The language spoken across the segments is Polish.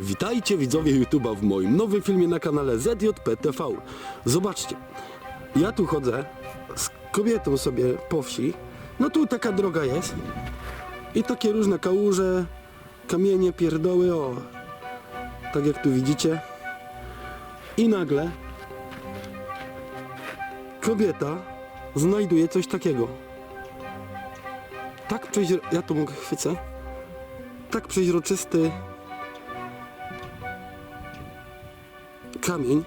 Witajcie widzowie YouTube'a w moim nowym filmie na kanale ZJPTV. Zobaczcie, ja tu chodzę z kobietą sobie po wsi. No tu taka droga jest. I takie różne kałuże, kamienie, pierdoły, o. Tak jak tu widzicie. I nagle kobieta znajduje coś takiego. Tak przeźro... Ja to mogę chwycę. Tak przeźroczysty kamień,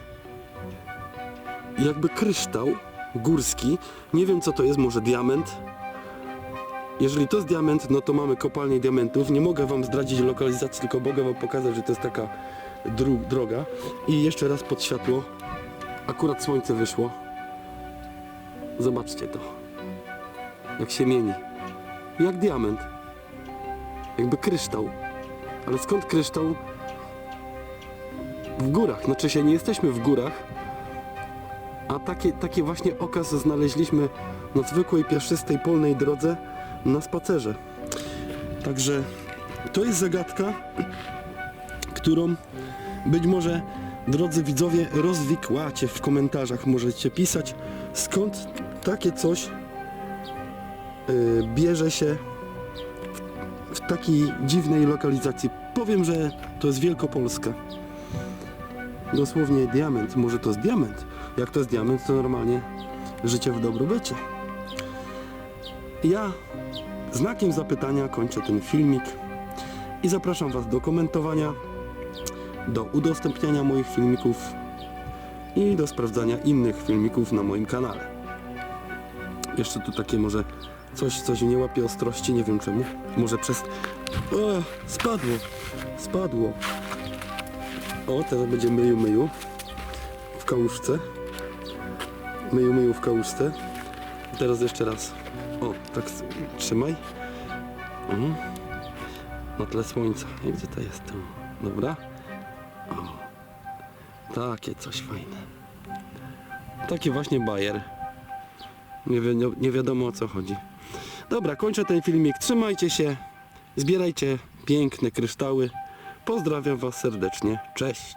jakby kryształ górski. Nie wiem co to jest, może diament. Jeżeli to jest diament, no to mamy kopalnię diamentów. Nie mogę wam zdradzić lokalizacji, tylko mogę wam pokazać, że to jest taka droga. I jeszcze raz pod światło. Akurat słońce wyszło. Zobaczcie to. Jak się mieni. Jak diament. Jakby kryształ. Ale skąd kryształ? W górach. Znaczy się nie jesteśmy w górach, a takie, takie właśnie okaz znaleźliśmy na zwykłej piaszczystej polnej drodze na spacerze. Także to jest zagadka, którą być może drodzy widzowie rozwikłacie w komentarzach. Możecie pisać skąd takie coś yy, bierze się w takiej dziwnej lokalizacji. Powiem, że to jest Wielkopolska dosłownie diament. Może to jest diament. Jak to jest diament, to normalnie życie w dobrobycie. Ja znakiem zapytania kończę ten filmik i zapraszam Was do komentowania, do udostępniania moich filmików i do sprawdzania innych filmików na moim kanale. Jeszcze tu takie może coś, coś nie łapie ostrości, nie wiem czemu. Może przez... O, spadło, spadło. O, teraz będzie myju myju w kałużce. Myju myju w kałużce. I teraz jeszcze raz. O, tak trzymaj. Mhm. Na tle słońca. I gdzie to jest? O, Dobra. O. Takie coś fajne. Taki właśnie bajer. Nie, wi- nie wiadomo o co chodzi. Dobra, kończę ten filmik. Trzymajcie się. Zbierajcie piękne kryształy. Pozdrawiam Was serdecznie. Cześć.